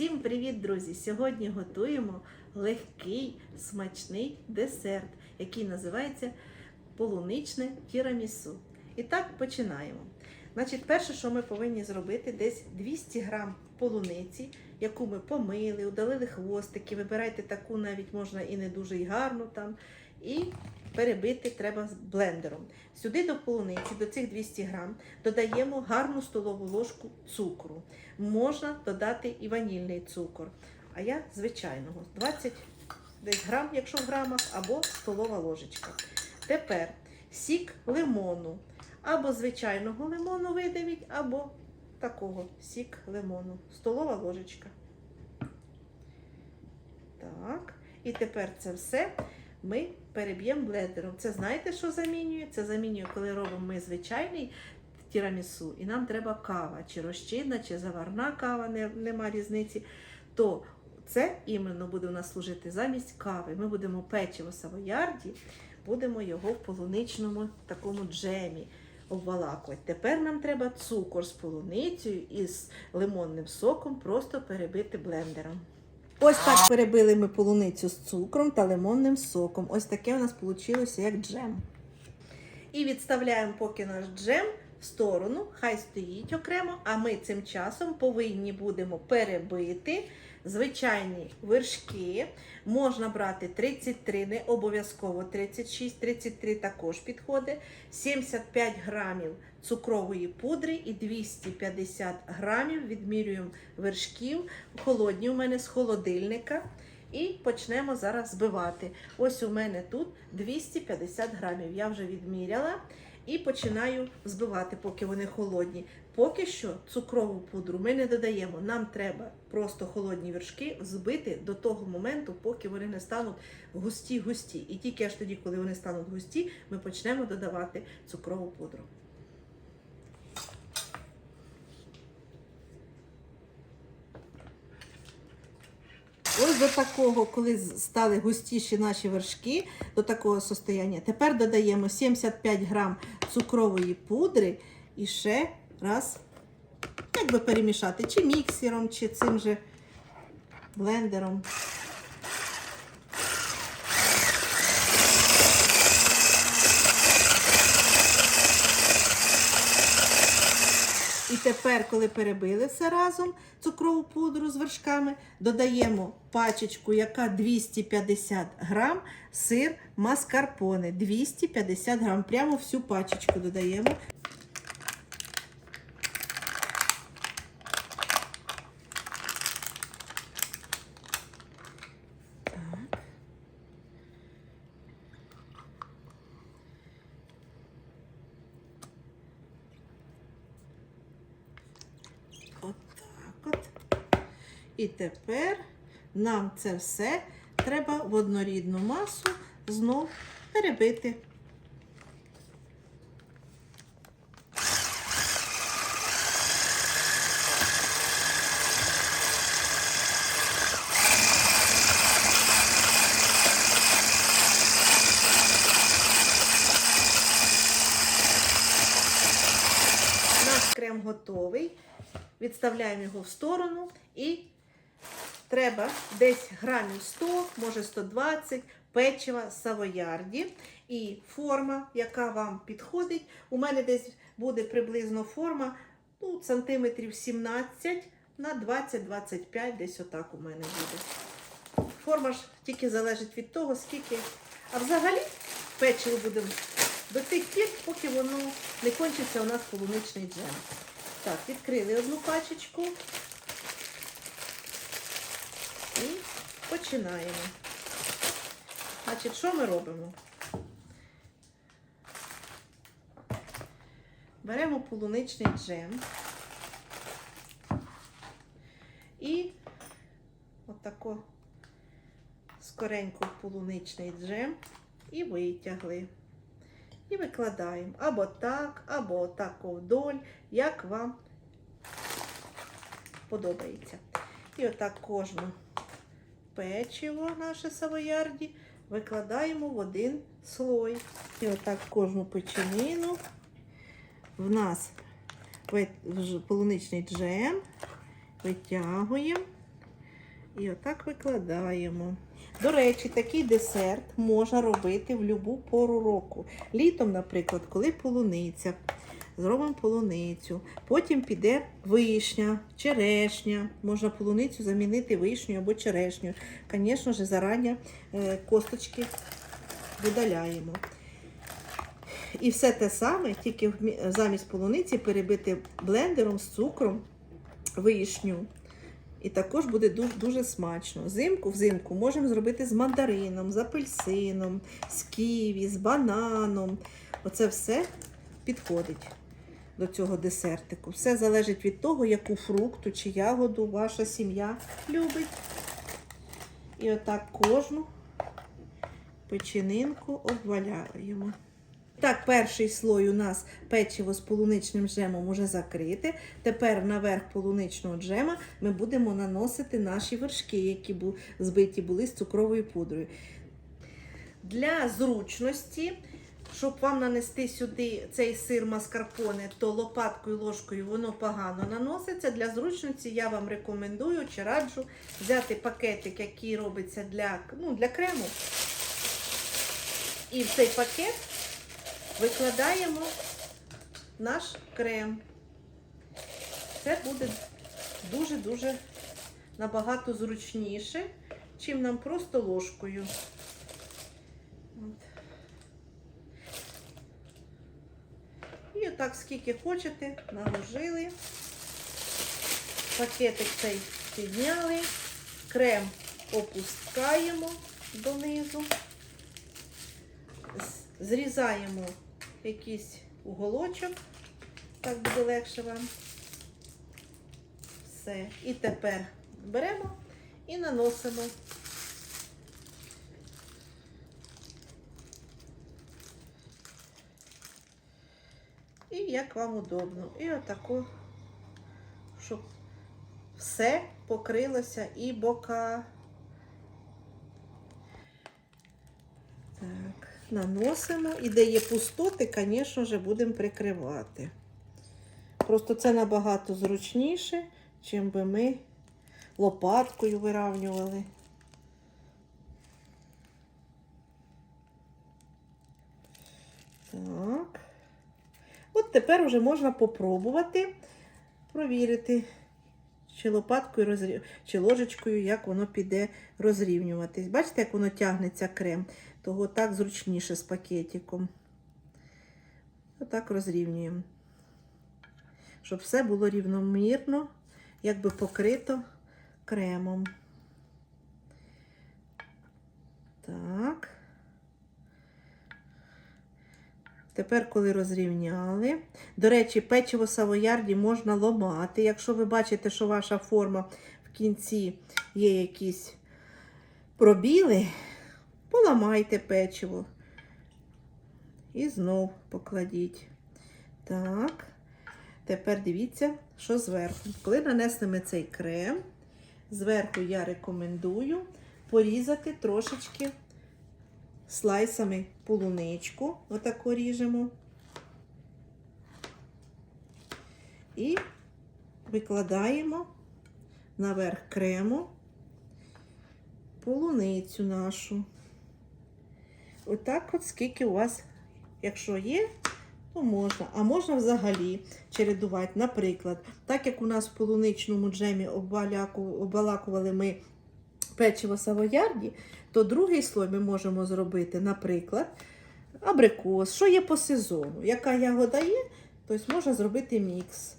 Всім привіт, друзі! Сьогодні готуємо легкий смачний десерт, який називається полуничне тірамісу. І так починаємо. Значить, перше, що ми повинні зробити, десь 200 грам полуниці, яку ми помили, удалили хвостики. Вибирайте таку, навіть можна і не дуже і гарну там. І перебити треба блендером. Сюди до полуниці, до цих 200 грам, додаємо гарну столову ложку цукру. Можна додати і ванільний цукор. А я звичайного 20 десь грам, якщо в грамах, або столова ложечка. Тепер сік лимону. Або звичайного лимону видавіть, або такого сік лимону. Столова ложечка. Так. І тепер це все ми переб'ємо блендером. Це знаєте, що замінює? Це замінює, коли робимо ми звичайний тірамісу, і нам треба кава, чи розчинна, чи заварна кава, не, нема різниці. То це іменно буде у нас служити замість кави. Ми будемо печиво савоярді, будемо його в полуничному такому джемі обвалакувати. Тепер нам треба цукор з полуницею і з лимонним соком просто перебити блендером. Ось так перебили ми полуницю з цукром та лимонним соком. Ось таке у нас вийшло як джем. І відставляємо поки наш джем в сторону, хай стоїть окремо, а ми цим часом повинні будемо перебити звичайні вершки. Можна брати 33, не обов'язково 36, 33 також підходить, 75 грамів цукрової пудри і 250 грамів відмірюємо вершків, холодні у мене з холодильника. І почнемо зараз збивати. Ось у мене тут 250 грамів. Я вже відміряла і починаю збивати, поки вони холодні. Поки що цукрову пудру ми не додаємо. Нам треба просто холодні вершки збити до того моменту, поки вони не стануть густі-густі. І тільки аж тоді, коли вони стануть густі, ми почнемо додавати цукрову пудру. Ось до такого, коли стали густіші наші вершки, до такого состояння. Тепер додаємо 75 грам цукрової пудри і ще раз, як би перемішати, чи міксером, чи цим же блендером. Тепер, коли перебили все разом, цукрову пудру з вершками, додаємо пачечку, яка 250 грам, сир маскарпоне. 250 грам. Прямо всю пачечку додаємо. Так. Отак от. І тепер нам це все треба в однорідну масу знов перебити. Наш крем готовий. Відставляємо його в сторону і треба десь грамів 100, може 120 печива савоярді. І форма, яка вам підходить. У мене десь буде приблизно форма ну, сантиметрів 17 на 20-25, десь отак у мене буде. Форма ж тільки залежить від того, скільки. А взагалі печиво будемо до тих пір, поки воно не кончиться у нас полуничний джем. Так, відкрили одну пачечку і починаємо. Значить, що ми робимо? Беремо полуничний джем і отако скоренько полуничний джем і витягли. І викладаємо або так, або так вдоль, як вам подобається. І отак кожну печиво наше савоярді викладаємо в один слой. І отак кожну печенину в нас полуничний джем витягуємо І отак викладаємо. До речі, такий десерт можна робити в будь-яку пору року. Літом, наприклад, коли полуниця. Зробимо полуницю. Потім піде вишня, черешня. Можна полуницю замінити вишню або черешню. Звісно ж, зарані е, косточки видаляємо. І все те саме, тільки замість полуниці перебити блендером з цукром вишню. І також буде дуже, дуже смачно. Взимку, взимку можемо зробити з мандарином, з апельсином, з ківі, з бананом. Оце все підходить до цього десертику. Все залежить від того, яку фрукту чи ягоду ваша сім'я любить. І отак кожну печенинку обваляємо. Так, перший слой у нас печиво з полуничним джемом уже закрите. Тепер наверх полуничного джема ми будемо наносити наші вершки, які збиті були з цукровою пудрою. Для зручності, щоб вам нанести сюди цей сир маскарпоне, то лопаткою ложкою воно погано наноситься. Для зручності я вам рекомендую чи раджу взяти пакетик, який робиться для, ну, для крему. І в цей пакет викладаємо наш крем. Це буде дуже-дуже набагато зручніше, чим нам просто ложкою. І отак, скільки хочете, наложили. Пакетик цей підняли, крем опускаємо донизу зрізаємо якийсь уголочок, так буде легше вам. Все. І тепер беремо і наносимо. Як вам удобно. І отако, щоб все покрилося і бока. Так, наносимо. І де є пустоти, звісно ж, будемо прикривати. Просто це набагато зручніше, чим би ми лопаткою виравнювали. Так. От тепер вже можна попробувати провірити, чи лопаткою чи ложечкою, як воно піде розрівнюватись. Бачите, як воно тягнеться крем, того так зручніше з пакетиком. Отак розрівнюємо. Щоб все було рівномірно, якби покрито кремом. Так. Тепер, коли розрівняли. До речі, печиво савоярді можна ломати. Якщо ви бачите, що ваша форма в кінці є якісь пробіли, поламайте печиво. І знов покладіть. Так. Тепер дивіться, що зверху. Коли нанесли ми цей крем, зверху я рекомендую порізати трошечки слайсами полуничку. Отако ріжемо. І викладаємо наверх крему полуницю нашу. Отак от, скільки у вас, якщо є, то можна. А можна взагалі чередувати. Наприклад, так як у нас в полуничному джемі обвалакували ми печиво савоярді, то другий слой ми можемо зробити, наприклад, абрикос, що є по сезону. Яка ягода є, тобто можна зробити мікс.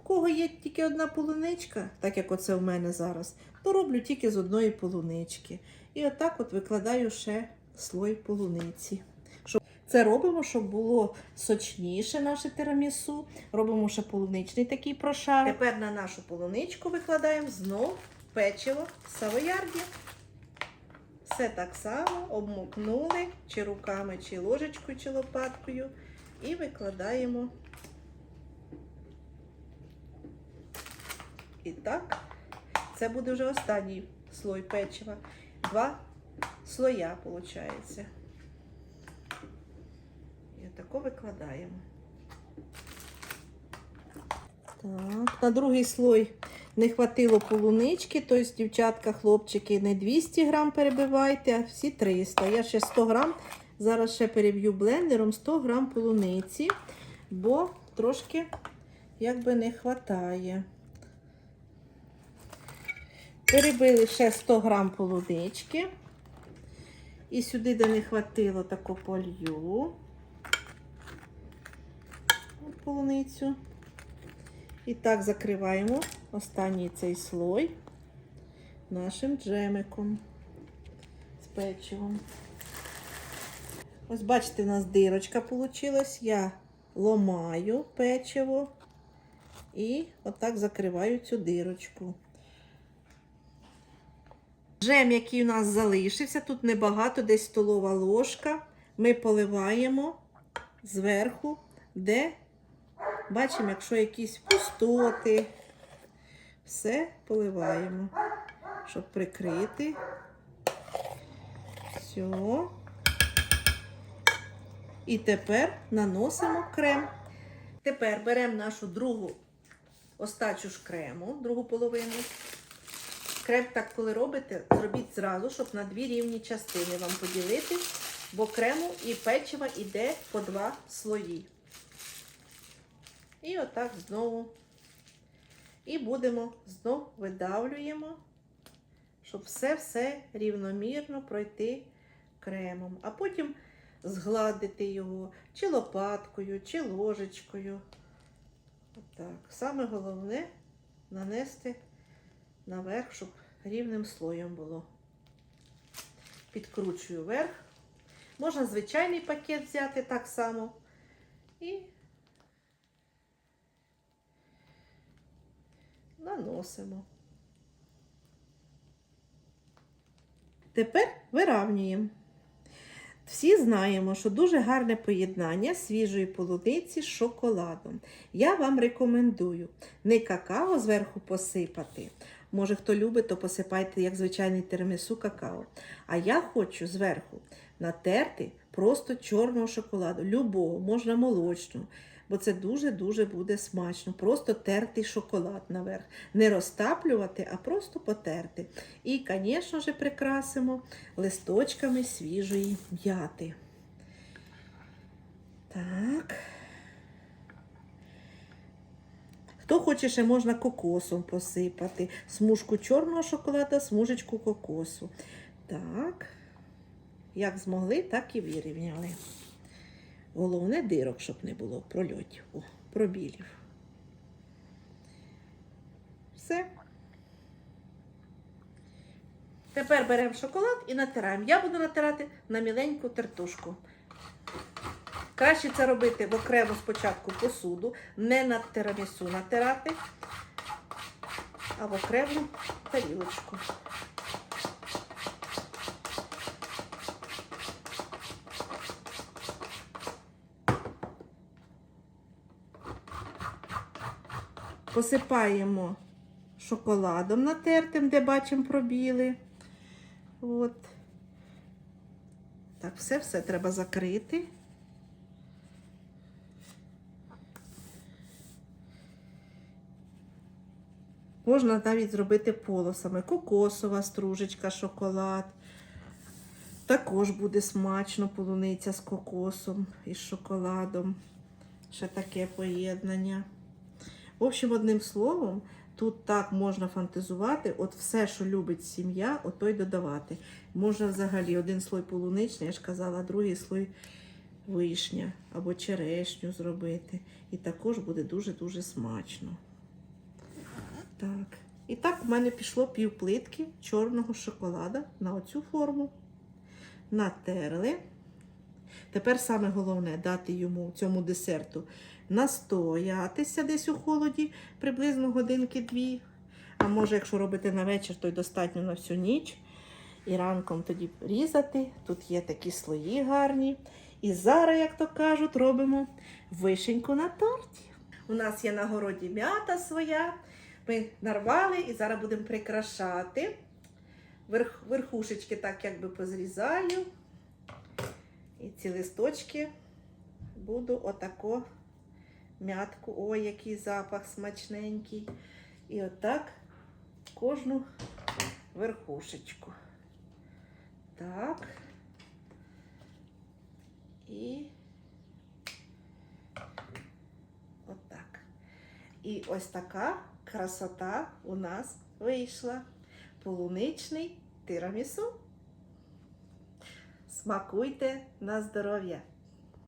У кого є тільки одна полуничка, так як оце в мене зараз, то роблю тільки з одної полунички. І отак от викладаю ще слой полуниці. Це робимо, щоб було сочніше наше тирамісу. Робимо ще полуничний такий прошар. Тепер на нашу полуничку викладаємо знов печиво савоярді. Все так само обмокнули чи руками, чи ложечкою, чи лопаткою. І викладаємо. І так, це буде вже останній слой печива. Два слоя, виходить. І отако викладаємо. Так, на другий слой не хватило полунички, тобто, дівчатка, хлопчики, не 200 грам перебивайте, а всі 300. Я ще 100 грам, зараз ще переб'ю блендером 100 грам полуниці, бо трошки якби не хватає. Перебили ще 100 грам полунички. І сюди, де не хватило, таку полью полуницю. І так закриваємо останній цей слой нашим джемиком з печивом. Ось бачите, у нас дирочка вийшла. Я ломаю печиво і отак закриваю цю дирочку. Джем, який у нас залишився, тут небагато, десь столова ложка. Ми поливаємо зверху, де бачимо, якщо якісь пустоти, все поливаємо, щоб прикрити. Все. І тепер наносимо крем. Тепер беремо нашу другу остачу ж крему, другу половину. Крем так, коли робите, зробіть зразу, щоб на дві рівні частини вам поділити, бо крему і печива йде по два слої. І отак знову. І будемо знову видавлюємо, щоб все-все рівномірно пройти кремом. А потім згладити його чи лопаткою, чи ложечкою. Отак. Саме головне нанести наверх, щоб рівним слоєм було. Підкручую вверх. Можна звичайний пакет взяти так само. І наносимо. Тепер виравнюємо. Всі знаємо, що дуже гарне поєднання свіжої полуниці з шоколадом. Я вам рекомендую не какао зверху посипати. Може, хто любить, то посипайте, як звичайний тирамісу какао. А я хочу зверху натерти просто чорного шоколаду, любого, можна молочного. Бо це дуже-дуже буде смачно. Просто тертий шоколад наверх. Не розтаплювати, а просто потерти. І, звісно ж, прикрасимо листочками свіжої м'яти. Так. Хто хоче, ще можна кокосом посипати. Смужку чорного шоколада, смужечку кокосу. Так. Як змогли, так і вирівняли. Головне дирок, щоб не було прольотів, о, пробілів. Все. Тепер беремо шоколад і натираємо. Я буду натирати на міленьку тертушку. Краще це робити в окремо спочатку посуду, не на тирамісу натирати, а в окрему тарілочку. Посипаємо шоколадом натертим, де бачимо пробіли. От. Так, все-все треба закрити. Можна навіть зробити полосами. Кокосова стружечка, шоколад. Також буде смачно полуниця з кокосом і з шоколадом. Ще таке поєднання. В общем, одним словом, тут так можна фантазувати, от все, що любить сім'я, ото й додавати. Можна взагалі один слой полуничний, я ж казала, другий слой вишня або черешню зробити. І також буде дуже-дуже смачно. Так. І так у мене пішло пів плитки чорного шоколада на оцю форму. Натерли. Тепер саме головне дати йому цьому десерту настоятися десь у холоді приблизно годинки-дві. А може, якщо робити на вечір, то й достатньо на всю ніч. І ранком тоді різати. Тут є такі слої гарні. І зараз, як то кажуть, робимо вишеньку на торті. У нас є на городі м'ята своя. Ми нарвали і зараз будемо прикрашати. Верх, верхушечки так якби позрізаю. І ці листочки буду отако м'ятку. Ой, який запах смачненький. І отак кожну верхушечку. Так. І отак. І ось така красота у нас вийшла. Полуничний тирамісу. Смакуйте на здоров'я!